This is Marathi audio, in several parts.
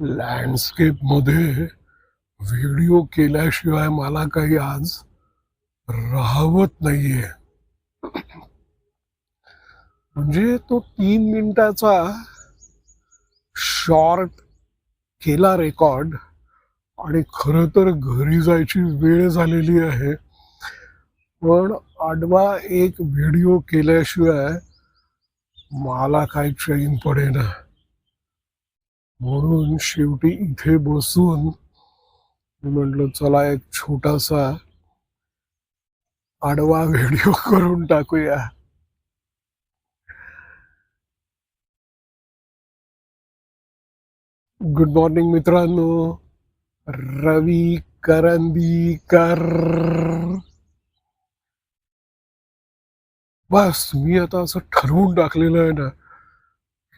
लँडस्केपमध्ये व्हिडिओ केल्याशिवाय मला काही आज राहवत नाहीये. म्हणजे तो तीन मिनिटाचा शॉर्ट केला रेकॉर्ड आणि खरं तर घरी जायची वेळ झालेली आहे. पण आडवा एक व्हिडिओ केल्याशिवाय मला काही चैन पडेना. म्हणून शेवटी इथे बसून मी म्हटलं चला एक छोटासा आडवा व्हिडिओ करून टाकूया. गुड मॉर्निंग मित्रांनो. रवी करंदीकर. बस मी आता असं ठरवून टाकलेलं आहे ना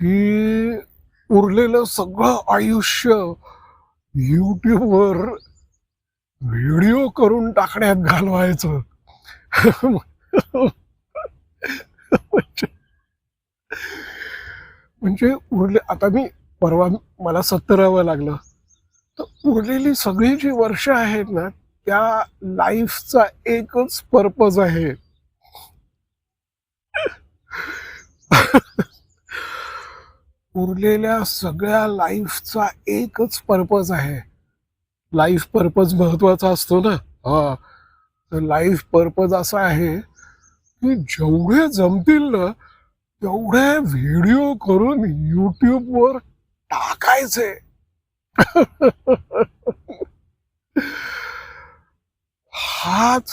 की उरलेलं सगळं आयुष्य युट्यूबवर व्हिडिओ करून टाकण्यात घालवायचं. म्हणजे म्हणजे उरले आता मी परवा मला सत्तरावं लागलं. तर उरलेली सगळी जी वर्ष आहेत ना त्या लाईफचा एकच पर्पज आहे. उरलेल्या सगळ्या लाईफचा एकच पर्पज आहे. लाईफ पर्पज महत्त्वाचा असतो ना? हा. तर लाईफ पर्पज असा आहे की जेवढे जमतील ना तेवढे व्हिडिओ करून युट्यूबवर टाकायचे. हाच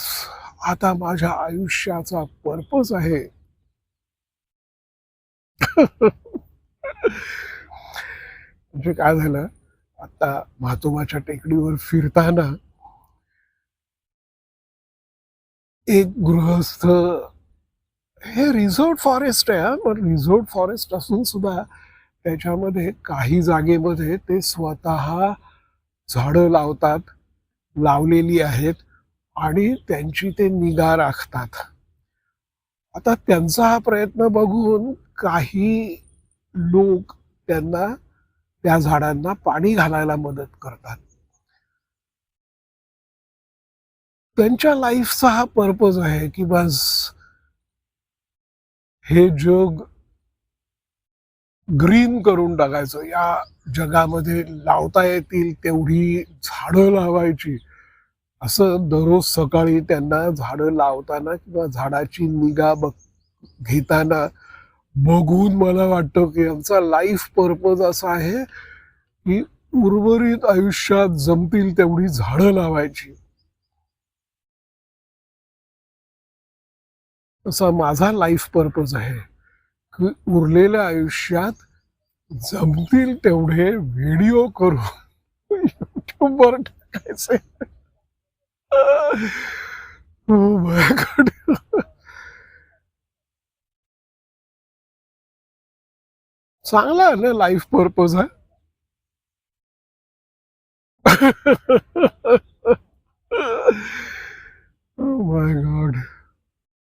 आता माझ्या आयुष्याचा पर्पज आहे. म्हणजे काय झालं? आता म्हातोबाच्या टेकडीवर फिरताना एक गृहस्थ हे रिझोर्ट फॉरेस्ट आहे हा, पण रिझोर्ट फॉरेस्ट असून सुद्धा त्याच्यामध्ये काही जागेमध्ये ते स्वतः झाडं लावतात लावलेली आहेत आणि त्यांची ते निगा राखतात. आता त्यांचा हा प्रयत्न बघून काही लोक त्यांना त्या झाडांना पाणी घालायला मदत करतात. त्यांच्या लाईफचा हा पर्पज आहे की बस हे जग ग्रीन करून टाकायचं. या जगामध्ये लावता येतील तेवढी झाडं लावायची. असं दररोज सकाळी त्यांना झाडं लावताना किंवा झाडाची निगा बघ घेताना बघून मला वाटतं की यांचा लाईफ पर्पज असा आहे की उर्वरित आयुष्यात जमतील तेवढी झाडं लावायची. असा माझा लाईफ पर्पज आहे की उरलेल्या आयुष्यात जमतील तेवढे व्हिडिओ करून युट्यूबवर टाकायचे. चांगला आहे ना लाईफ पर्पज आहे माय गॉड